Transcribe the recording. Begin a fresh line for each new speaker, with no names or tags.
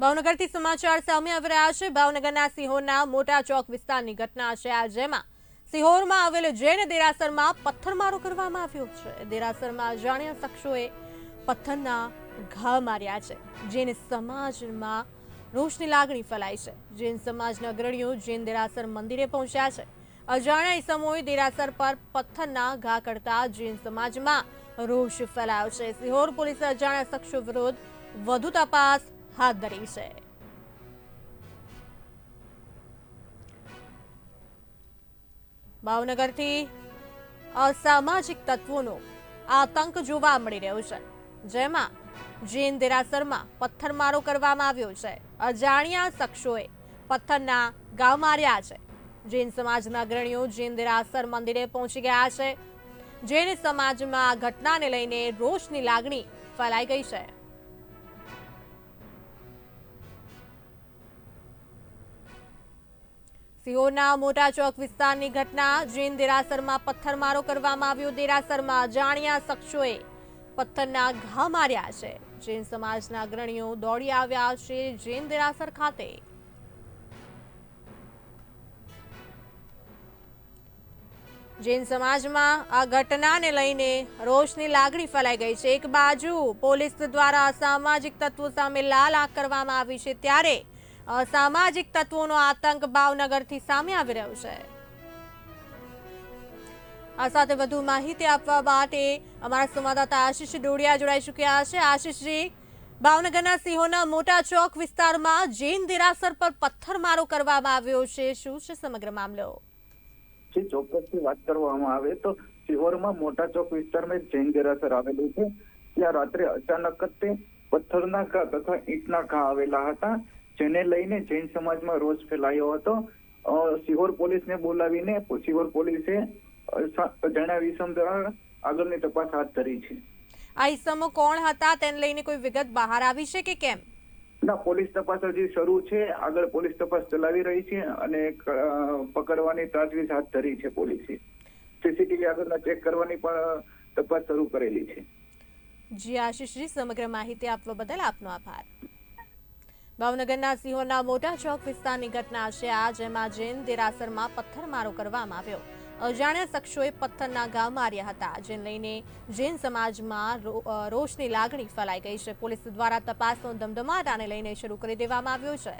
ભાવનગરથી સમાચાર સામે આવી રહ્યા છે. ભાવનગરના સિહોરના મોટા ચોક વિસ્તારની ઘટના છે આ, જેમાં સિહોરમાં આવેલ જૈન દેરાસરમાં પથ્થરમારો કરવામાં આવ્યો છે. દેરાસરમાં અજાણ્યા શખ્સોએ પથ્થરના ઘા માર્યા છે. જૈન સમાજમાં રોષની લાગણી ફેલાઈ છે. જૈન સમાજના અગ્રણીઓ જૈન દેરાસર મંદિરે પહોંચ્યા છે. અજાણ્યા ઇસમોએ દેરાસર પર પથ્થરના ઘા કરતા જૈન સમાજમાં રોષ ફેલાયો છે. સિહોર પોલીસે અજાણ્યા શખ્સો વિરુદ્ધ વધુ તપાસ હાથ ધરી છે. ભાવનગરથી અસામાજિક તત્વોનો આતંક જોવા મળી રહ્યો છે. જેમાં જૈન દેરાસરમાં પથ્થરમારો કરવામાં આવ્યો છે. અજાણ્યા શખ્સોએ પથ્થરના ગાવ માર્યા છે. જૈન સમાજના અગ્રણીઓ જૈન દેરાસર મંદિરે પહોંચી ગયા છે. જૈન સમાજમાં આ ઘટનાને લઈને રોષની લાગણી ફેલાઈ ગઈ છે. સિહોરના મોટા ચોક વિસ્તારની ઘટના, જૈન દેરાસરમાં પથ્થરમારો કરવામાં આવ્યો. દેરાસરમાં જાણ્યા શખ્સોએ પથ્થરના ઘા માર્યા છે. જૈન સમાજના અગ્રણીઓ દોડી આવ્યા છે જૈન દેરાસર ખાતે. જૈન સમાજમાં આ ઘટનાને લઈને રોષની લાગણી ફેલાઈ ગઈ છે. એક બાજુ પોલીસ દ્વારા અસામાજિક તત્વો સામે લાલ આંખ કરવામાં આવી છે. ત્યારે અસામાજિક તત્વોનો આતંક ભાવનગરથી સામે આવી રહ્યો છે. આ સાથે વધુ માહિતી આપવા માટે અમારા સંવાદદાતા આશીષ ડોડિયા જોડાઈ ચૂક્યા છે. આશીષજી, ભાવનગરના સિંહોના મોટા ચોક વિસ્તારમાં જૈન દેરાસર પર પથ્થરમારો કરવામાં આવ્યો છે. શું છે સમગ્ર મામલો?
ચોક્કસથી વાત કરવામાં આવે તો સિહોરમાં મોટા ચોક વિસ્તારમાં જૈન દેરાસર આવેલું છે. ત્યાં રાત્રે અચાનક જ તે પથ્થરના ઘા તથા ઈંટના ઘા આવેલા હતા. જેને લઈને જૈન સમાજમાં રોષ ફેલાયો હતો. સિહોર પોલીસને બોલાવીને સિહોર પોલીસે સા- દ્વારા આગળની તપાસ હાથ ધરી છે.
આ ઇસમો કોણ હતા? તેને લઈને કોઈ વિગત બહાર આવી છે કે કેમ?
ના પોલીસ તપાસ હજી શરૂ છે. આગળ પોલીસ તપાસ ચલાવી રહી છે અને પકડવાની તાજવીજ હાથ ધરી છે પોલીસે. સીસીટીવી આગળના ચેક કરવાની પણ તપાસ શરૂ કરેલી છે.
જી આશીષજી સમગ્ર માહિતી આપવા બદલ આપનો આભાર. ભાવનગરના સિંહોના મોટા ચોક વિસ્તારની ઘટના છે. આ જેમાં જૈન દેરાસરમાં પથ્થરમારો કરવામાં આવ્યો. અજાણ્યા શખ્સોએ પથ્થરના ઘા માર્યા હતા જેને લઈને જૈન સમાજમાં રોષની લાગણી ફેલાઈ ગઈ છે. પોલીસ દ્વારા તપાસનો ધમધમાટ લઈને શરૂ કરી દેવામાં આવ્યો છે.